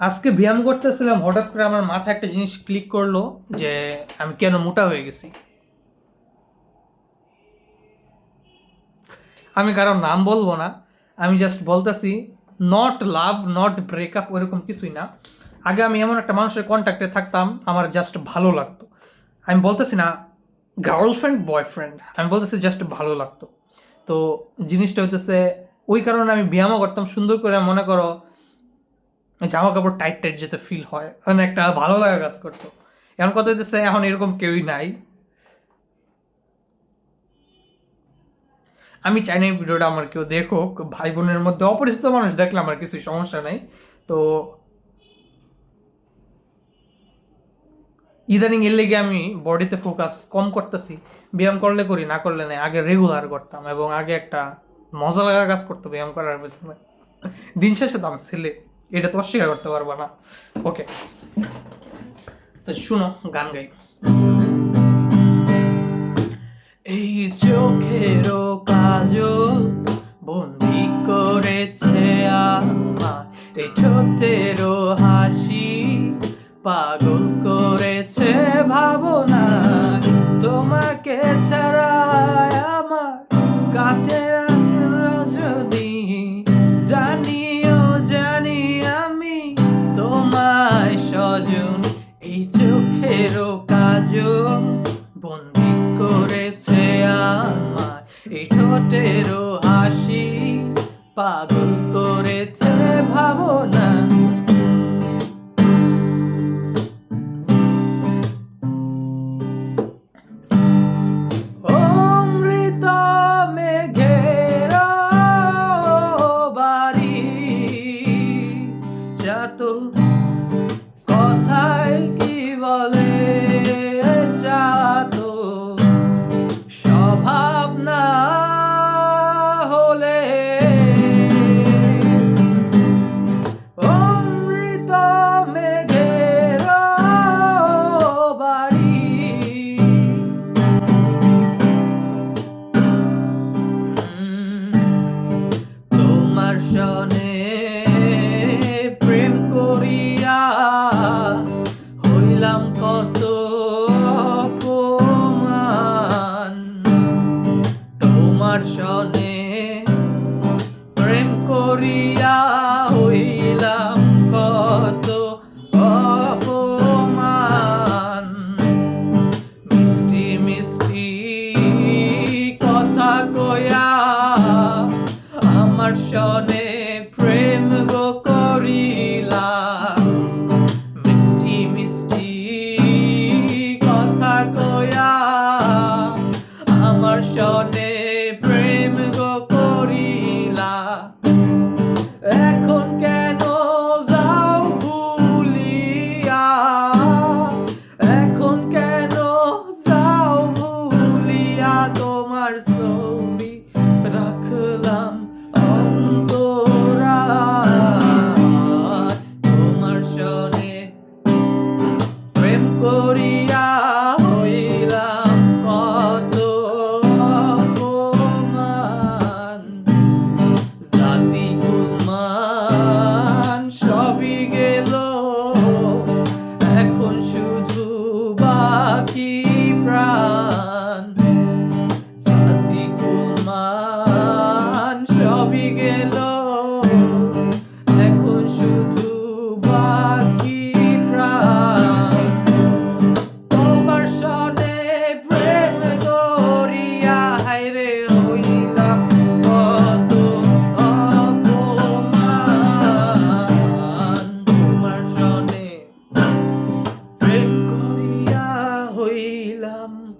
আজকে ব্যায়াম করতেছিলাম, হঠাৎ করে আমার মাথায় একটা জিনিস ক্লিক করল যে আমি কেন মোটা হয়ে গেছি। আমি কারোর নাম বলব না, আমি জাস্ট বলতেছি নট লাভ নট ব্রেকআপ ওরকম কিছুই না। আগে আমি এমন একটা মানুষের কন্ট্যাক্টে থাকতাম, আমার জাস্ট ভালো লাগতো। আমি বলতেছি না গার্লফ্রেন্ড বয়ফ্রেন্ড আমি বলতেছি জাস্ট ভালো লাগতো। তো জিনিসটা হইতেছে, ওই কারণে আমি ব্যায়ামও করতাম, সুন্দর করে মনে করো জামা কাপড় টাইট টাইট যেতে ফিল হয়। মানে একটা ভালো লাগা কাজ করতো। এখন কথা হইতেছে, এখন এরকম কেউই নাই। আমি চাই না এই ভিডিওটা আমার কেউ দেখুক। ভাই বোনের মধ্যে অপরিচিত মানুষ দেখলে আমার কিছু সমস্যা নেই। তো ইদানিং এর লেগে আমি বডিতে ফোকাস কম করতেছি। ব্যায়াম করলে করি, না করলে নাই। আগে রেগুলার করতাম এবং আগে একটা মজা লাগা কাজ করতো ব্যায়াম করার পেছনে। দিন শেষে তো আমি ছেলে। এটা তো অস্বীকার করতে পারব না। ওকে তো শুনো, গান গাই। এই চোখেরও কাজল বন্দি করেছে আমার। এই ঠোঁটেরও হাসি পাগল করেছে ভাবনা। তোমাকে ছাড়া আমার কাটে না চোখেরও কাজল বন্দি করেছে আমার এই ঠোঁটেরও হাসি পাগল করেছে ভাবনা। অমৃত কত অপমান। তোমার সনে প্রেম করিয়া আমার brow.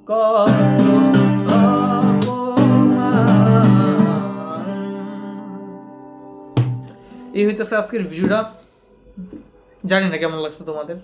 এই হইতেছে আজকের ভিডিওটা। জানি না কেমন লাগছে তোমাদের।